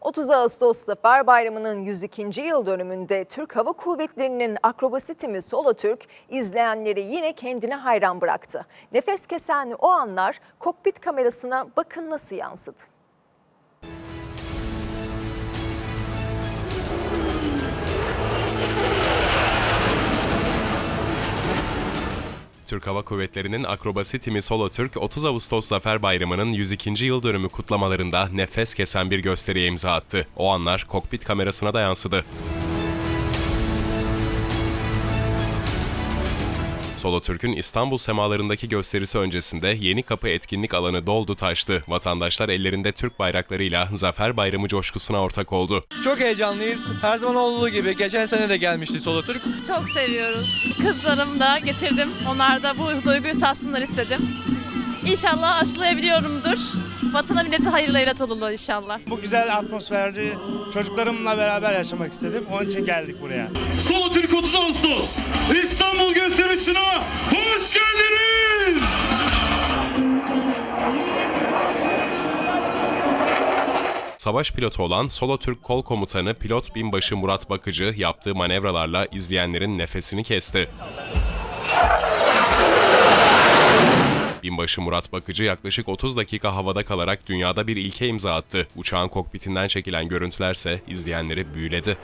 30 Ağustos Zafer Bayramı'nın 102. yıl dönümünde Türk Hava Kuvvetleri'nin akrobasi timi Solo Türk izleyenleri yine kendine hayran bıraktı. Nefes kesen o anlar kokpit kamerasına bakın nasıl yansıdı. Türk Hava Kuvvetleri'nin akrobasi timi Solo Türk 30 Ağustos Zafer Bayramı'nın 102. yıl dönümü kutlamalarında nefes kesen bir gösteriye imza attı. O anlar kokpit kamerasına da yansıdı. Solo Türk'ün İstanbul semalarındaki gösterisi öncesinde Yeni Kapı etkinlik alanı doldu taştı. Vatandaşlar ellerinde Türk bayraklarıyla Zafer Bayramı coşkusuna ortak oldu. Çok heyecanlıyız. Her zaman olduğu gibi geçen sene de gelmişti Solo Türk. Çok seviyoruz. Kızlarım da getirdim. Onlar da bu duyguyu tatsınlar istedim. İnşallah aşılayabiliyorumdur. Vatana millete hayırlı evlat olurlar inşallah. Bu güzel atmosferi çocuklarımla beraber yaşamak istedim. Onun için geldik buraya. Solo Türk 30 Ağustos İstanbul gösterisine hoş geldiniz. Savaş pilotu olan Solo Türk Kol Komutanı Pilot Binbaşı Murat Bakıcı yaptığı manevralarla izleyenlerin nefesini kesti. Binbaşı Murat Bakıcı yaklaşık 30 dakika havada kalarak dünyada bir ilke imza attı. Uçağın kokpitinden çekilen görüntülerse izleyenleri büyüledi.